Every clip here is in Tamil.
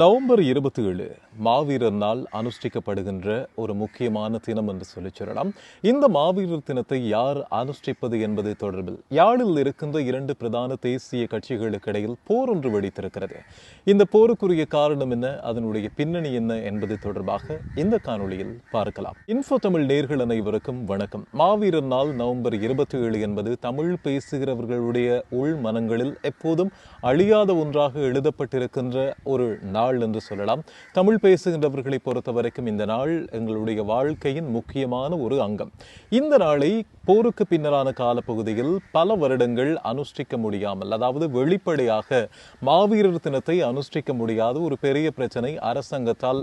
நவம்பர் இருபத்தி ஏழு மாவீரர் நாள் அனுஷ்டிக்கப்படுகின்ற ஒரு முக்கியமான தினம் என்று சொல்லி சொல்லலாம். இந்த மாவீரர் தினத்தை யார் அனுஷ்டிப்பது என்பது தொடர்பில் யாழில் இருக்கின்ற இரண்டு பிரதான தேசிய கட்சிகளுக்கு இடையில் போர் ஒன்று வெடித்திருக்கிறது. இந்த போருக்குரிய காரணம் என்ன? அதனுடைய பின்னணி என்ன என்பது தொடர்பாக இந்த காணொளியில் பார்க்கலாம். இன்ஃபோ தமிழ் நேர்கள் அனைவருக்கும் வணக்கம். மாவீரர் நாள் நவம்பர் இருபத்தி ஏழு என்பது தமிழ் பேசுகிறவர்களுடைய உள் மனங்களில் எப்போதும் அழியாத ஒன்றாக எழுதப்பட்டிருக்கின்ற ஒரு நாள் நாள் என்று சொல்லலாம். தமிழ் பேசுகின்றவர்களை பொறுத்த வரைக்கும் இந்த நாள் எங்களுடைய வாழ்க்கையின் முக்கியமான ஒரு அங்கம். இந்த நாளை போருக்கு பின்னரான காலப்பகுதியில் பல வருடங்கள் அனுஷ்டிக்க முடியாமல் அதாவது வெளிப்படையாக மாவீரர் தினத்தை அனுஷ்டிக்க முடியாத ஒரு பெரிய பிரச்சனை அரசாங்கத்தால்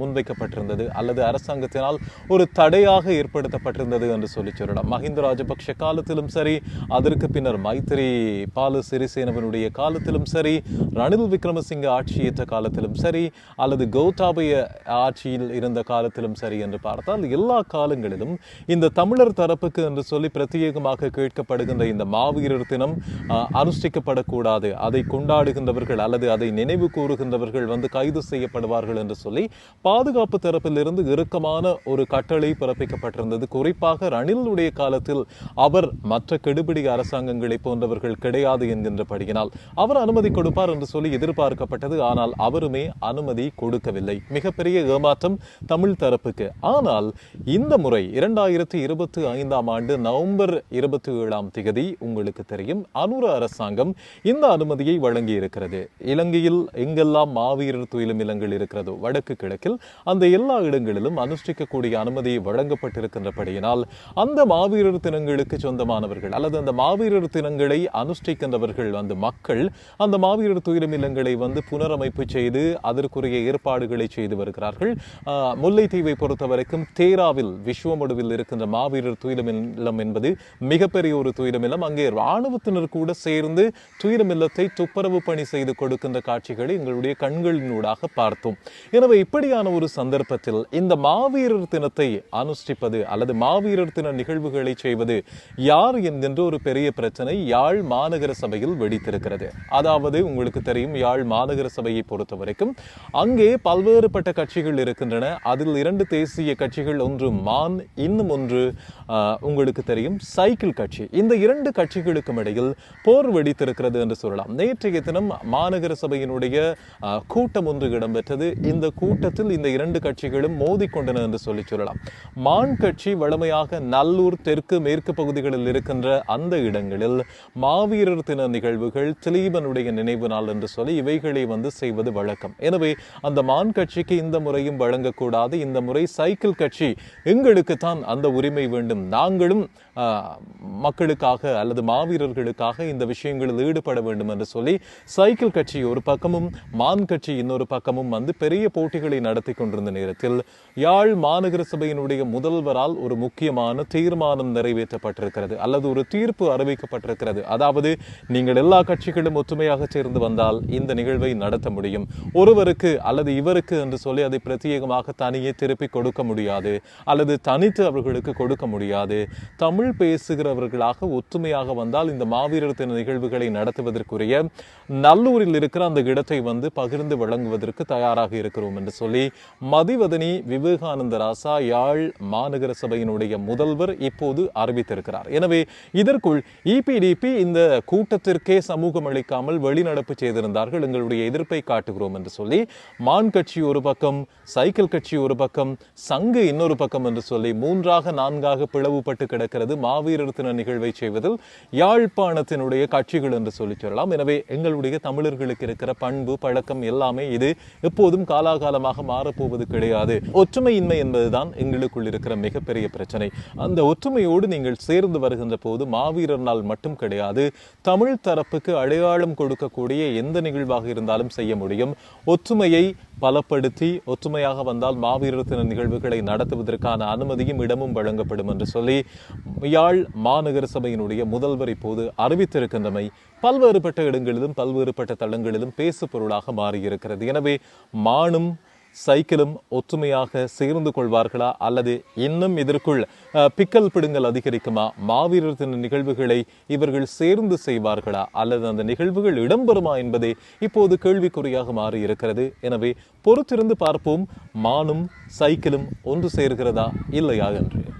முன்வைக்கப்பட்டிருந்தது. அல்லது அரசாங்கத்தினால் ஒரு தடையாக ஏற்படுத்தப்பட்டிருந்தது என்று சொல்லி சொல்லலாம். மஹிந்த ராஜபக்ஷ காலத்திலும் சரி அதற்கு பின்னர் மைத்திரி பால சிறிசேனவனுடைய காலத்திலும் சரி ரணில் விக்ரமசிங்க ஆட்சியேற்ற காலத்தில் காலத்திலும் சரி அல்லது கௌதாபய ஆட்சியில் இருந்த காலத்திலும் சரி என்று பார்த்தால் எல்லா காலங்களிலும் இந்த தமிழர் தரப்புக்கு என்று சொல்லி பிரத்யேகமாக கேட்கப்படுகின்ற இந்த மாவீரர் தினம் அனுஷ்டிக்கப்படக்கூடாது. அதை கொண்டாடுகின்றவர்கள் அல்லது அதை நினைவு கூறுகின்றவர்கள் வந்து கைது செய்யப்படுவார்கள் என்று சொல்லி பாதுகாப்பு தரப்பிலிருந்து இறுக்கமான ஒரு கட்டளை பிறப்பிக்கப்பட்டிருந்தது. குறிப்பாக ரணிலுடைய காலத்தில் அவர் மற்ற கெடுபிடி அரசாங்கங்களை போன்றவர்கள் கிடையாது என்கின்றபடியினால் அவர் அனுமதி கொடுப்பார் என்று சொல்லி எதிர்பார்க்கப்பட்டது. ஆனால் யாருமே அனுமதி கொடுக்கவில்லை. மிகப்பெரிய ஏமாற்றம் தமிழ் தரப்புக்கு. ஆனால் இந்த முறை இரண்டாயிரத்தி இருபத்தி ஐந்தாம் ஆண்டு நவம்பர் இருபத்தி ஏழாம் திகதி உங்களுக்கு தெரியும் அனுர அரசாங்கம் இந்த அனுமதியை வழங்கி இருக்கிறது இலங்கையில் எங்கெல்லாம் மாவீரர் துயிலும் இல்லங்கள் இருக்கிறதோ வடக்கு கிழக்கில் அந்த எல்லா இடங்களிலும் அனுஷ்டிக்கக்கூடிய அனுமதி வழங்கப்பட்டிருக்கின்றபடியினால் அந்த மாவீரர் தினங்களுக்கு சொந்தமானவர்கள் அல்லது அந்த மாவீரர் தினங்களை அனுஷ்டிக்கின்றவர்கள் வந்து மக்கள் அந்த மாவீரர் துயிலும் இல்லங்களை வந்து புனரமைப்பு செய்து செய்து அதற்குரிய ஏற்பாடுகளை செய்து வருகிறார்கள். முல்லைத்தீவை பொறுத்தவரைக்கும் தேராவில் விஸ்வமடுவில் இருக்கின்ற மாவீரர் துயிலம் இல்லம் என்பது மிகப்பெரிய ஒரு துயிலம் இல்லம் அங்கே இராணுவத்தினர் கூட சேர்ந்து துயிலம் இல்லத்தை துப்புரவு பணி செய்து கொடுக்கின்ற காட்சிகளை எங்களுடைய கண்களினூடாக பார்த்தோம். எனவே இப்படியான ஒரு சந்தர்ப்பத்தில் இந்த மாவீரர் தினத்தை அனுஷ்டிப்பது அல்லது மாவீரர் தின நிகழ்வுகளை செய்வது யார் என்கின்ற ஒரு பெரிய பிரச்சனை யாழ் மாநகர சபையில் வெடித்திருக்கிறது. அதாவது உங்களுக்கு தெரியும் யாழ் மாநகர சபையை பொறுத்தவரை வரைக்கும் அங்கே பல்வேறுபட்ட கட்சிகள் இருக்கின்றன. அதில் இரண்டு தேசிய கட்சிகள் ஒன்று மான் இன்னும் ஒன்று உங்களுக்கு தெரியும் சைக்கிள் கட்சி. இந்த இரண்டு கட்சிகளுக்கும் இடையில் போர் வெடித்திருக்கிறது என்று சொல்லலாம். நேற்றைய தினம் மாநகர சபையினுடைய கூட்டம் ஒன்று இடம்பெற்றது. இந்த கூட்டத்தில் இந்த இரண்டு கட்சிகளும் மோதிக்கொண்டன என்று சொல்லி சொல்லலாம். மான் கட்சி வளமையாக நல்லூர் தெற்கு மேற்கு பகுதிகளில் இருக்கின்ற அந்த இடங்களில் மாவீரர் தின நிகழ்வுகள் திலீபனுடைய நினைவு நாள் என்று சொல்லி இவைகளை வந்து செய்வது வழ விளக்கம் எனவே அந்த மான் கட்சிக்கு இந்த முறையும் வழங்கக்கூடாது. இந்த முறை சைக்கிள் கட்சி எங்களுக்கு தான் அந்த உரிமை வேண்டும். நாங்களும் மக்களுக்காக அல்லது மாவீரர்களுக்காக இந்த விஷயங்களில் ஈடுபட வேண்டும் என்று சொல்லி சைக்கிள் கட்சி ஒரு பக்கமும் மான் கட்சி இன்னொரு பக்கமும் வந்து பெரிய போட்டிகளை நடத்தி கொண்டிருந்த நேரத்தில் யாழ் மாநகர சபையினுடைய முதல்வரால் ஒரு முக்கியமான தீர்மானம் நிறைவேற்றப்பட்டிருக்கிறது அல்லது ஒரு தீர்ப்பு அறிவிக்கப்பட்டிருக்கிறது. அதாவது நீங்கள் எல்லா கட்சிகளும் ஒற்றுமையாக சேர்ந்து வந்தால் இந்த நிகழ்வை நடத்த முடியும். ஒருவருக்கு அல்லது இவருக்கு என்று சொல்லி அதை பிரத்யேகமாக தனியே திருப்பி கொடுக்க முடியாது அல்லது தனித்து அவர்களுக்கு கொடுக்க முடியாது. தமிழ் பேசுகிறவர்களாக ஒற்றுமையாக வந்தால் இந்த மாவீரர் தின நிகழ்வுகளை நடத்துவதற்குரிய நல்லூரில் இருக்கிற அந்த இடத்தை வந்து பகிர்ந்து வழங்குவதற்கு தயாராக இருக்கிறோம் என்று சொல்லி மதிவதனி விவேகானந்த ராசா யாழ் மாநகர சபையினுடைய முதல்வர் இப்போது அறிவித்திருக்கிறார். எனவே இதற்குள் இபிடிபி இந்த கூட்டத்திற்கே சமூகம் அளிக்காமல் வெளிநடப்பு செய்திருந்தார்கள். எங்களுடைய எதிர்ப்பை காட்டுகிறோம். என்று சொல்லி மான் கட்சி ஒரு பக்கம் சைக்கிள் கட்சி ஒரு பக்கம் சங்கு இன்னொரு பக்கம் என்று சொல்லி மூன்றாக நான்காக பிளவுபட்டு கிடக்கிறது மாவீரர் தின நிகழ்வை செய்வதில் யாழ்ப்பாணத்தினுடைய கட்சிகள் என்று சொல்லி சொல்லலாம். எனவே எங்களுடைய தமிழர்களுக்கு இருக்கிற பண்பு பழக்கம் எல்லாமே இது. எப்போதும் காலாகாலமாக மாறப்போவது கிடையாது. ஒற்றுமையின்மை என்பதுதான் எங்களுக்குள் இருக்கிற மிகப்பெரிய பிரச்சனை. அந்த ஒற்றுமையோடு நீங்கள் சேர்ந்து வருகின்ற போது மாவீரர் நாள் மட்டும் கிடையாது தமிழ் தரப்புக்கு அடையாளம் கொடுக்கக்கூடிய எந்த நிகழ்வாக இருந்தாலும் செய்ய முடியும். ஒற்றுமையை பலப்படுத்தி ஒற்றுமையாக வந்தால் மாவீரர் தின நிகழ்வுகளை நடத்துவதற்கான அனுமதியும் இடமும் வழங்கப்படும் என்று சொல்லி யாழ் மாநகர சபையினுடைய முதல்வர் இப்போது அறிவித்திருக்கின்றமை பல்வேறுபட்ட இடங்களிலும் பல்வேறுபட்ட தளங்களிலும் பேசு பொருளாக மாறியிருக்கிறது. எனவே மானும் சைக்கிளும் ஒற்றுமையாக சேர்ந்து கொள்வார்களா? அல்லது இன்னும் இதற்குள் பிக்கல் பிடுங்கல் அதிகரிக்குமா? மாவீரர் தின நிகழ்வுகளை இவர்கள் சேர்ந்து செய்வார்களா? அல்லது அந்த நிகழ்வுகள் இடம்பெறுமா என்பதே இப்போது கேள்விக்குறியாக மாறி இருக்கிறது எனவே பொறுத்திருந்து பார்ப்போம். மானும் சைக்கிளும் ஒன்று சேர்கிறதா? இல்லையா என்று.